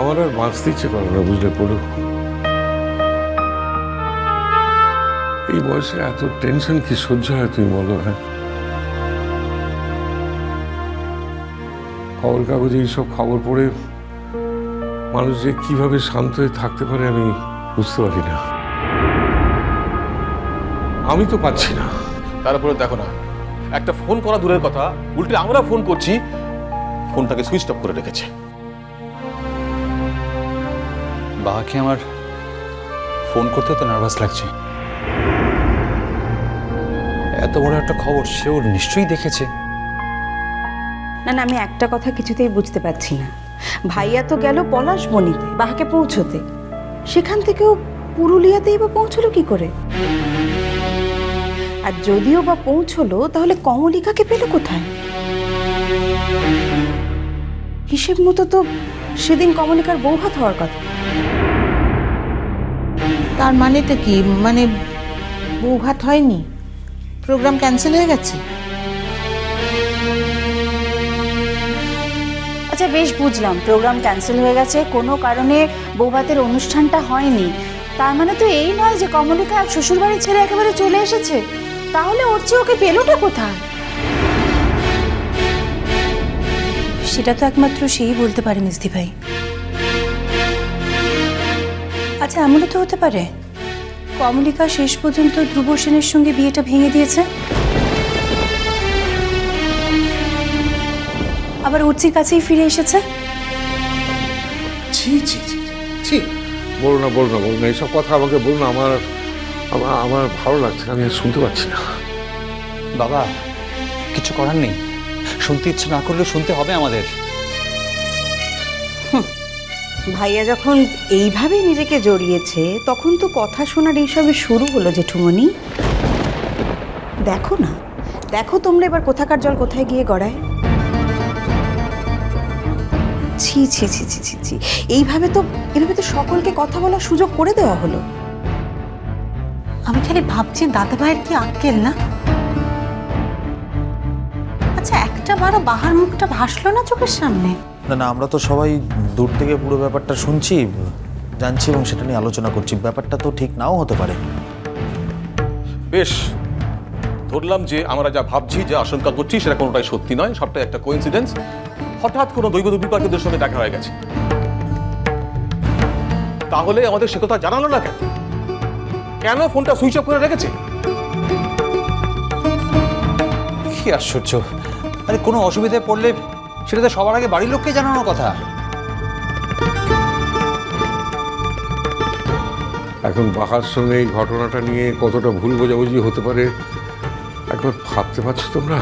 আমার আর বাঁচতে ইচ্ছে করে না বুঝলে পড়ু এই বয়সে এত টেনশন কি সহ্য হয় তুমি বলো হ্যাঁ? খবর কাগজে এইসব খবর পড়ে মানুষ যে কীভাবে শান্ত হয়ে থাকতে পারে আমি বুঝতে পারি না। আমি তো পাচ্ছি না। তারপরে দেখো না, একটা ফোন করা দূরের কথা, উল্টে আমরা ফোন করছি, ফোনটাকে সুইচ অফ করে রেখেছে। বাবাকে আমার ফোন করতে তো নার্ভাস লাগছে। এত বড় একটা খবর সেও নিশ্চয়ই দেখেছে। না না, আমি একটা কথা কিছুতেই বুঝতে পারছি না। ভাইয়া তো গেল পলাশ বনিতে বাহাকে পৌঁছতে। সেখান থেকেও পুরুলিয়াতেই বা পৌঁছলো কি করে? আর যদিও বা পৌঁছলো, তাহলে কমলিকাকে পেল কোথায়? হিসেব মতো তো সেদিন কমলিকার বৌভাত হওয়ার কথা। তার মানেটা কি? মানে বৌভাত হয়নি? প্রোগ্রাম ক্যান্সেল হয়ে গেছে? আচ্ছা বেশ বুঝলাম। প্রোগ্রাম ক্যান্সেল হয়ে গেছে কোনো কারণে বৌভাতের অনুষ্ঠানটা হয়নি। তার মানে তো এই নয় যে কমলিকা শ্বশুরবাড়ি ছেড়ে একেবারে চলে এসেছে। তাহলে ওর চেয়ে ওকে পেলোটা কোথায়? সেটা তো একমাত্র সেই বলতে পারে মিস্তি ভাই। আচ্ছা এমনও তো হতে পারে। কমলিকা শেষ পর্যন্ত ধ্রুব সেনের সঙ্গে বিয়েটা ভেঙে দিয়েছে? আবার উর্চির কাছেই ফিরে এসেছে? ছি ছি ছি ছি বলো না বলো না বলো না এইসব কথা আমাকে বলো না আমার আমার আমার ভালো লাগছে না আমি আর শুনতে পাচ্ছি না। বাবা কিছু করার নেই। শুনতে ইচ্ছে না করলেও শুনতে হবে আমাদের। ভাইয়া যখন এইভাবে নিজেকে জড়িয়েছে, তখন তো কথা শোনার এইসবে শুরু হলো জেঠুমনি দেখো না, দেখো তোমরা এবার কোথাকার জল কোথায় গিয়ে গড়ায়। ছি ছি ছি ছি ছি ছি, এইভাবে তো এভাবে তো সকলকে কথা বলার সুযোগ করে দেওয়া হলো। আমি খালি ভাবছি দাদা ভাইয়ের কি আক্কেল না? আচ্ছা একটা বারো বাহার মুখটা ভাসলো না চোখের সামনে? না না আমরা তো সবাই দূর থেকে পুরো ব্যাপারটা শুনছি জানছি এবং সেটা নিয়ে আলোচনা করছি। ব্যাপারটা তো ঠিক নাও হতে পারে। বেশ ধরলাম যে আমরা যা ভাবছি যা আশঙ্কা করছি সেটা কোনোটাই সত্যি নয় সবটাই একটা কোইন্সিডেন্স হঠাৎ কোনো দৈব বিপাকীদের সঙ্গে দেখা হয়ে গেছে। তাহলে আমাদের সে কথা জানালো না কেন? কেন ফোনটা সুইচ অফ করে রেখেছে? কি আশ্চর্য। আরে কোনো অসুবিধায় পড়লে সেটা তো সবার আগে বাড়ির লোককে জানানোর কথা। এখন বাহার সঙ্গে এই ঘটনাটা নিয়ে কতটা ভুল বোঝাবুঝি হতে পারে, একবার ভাবতে পারছ তোমরা?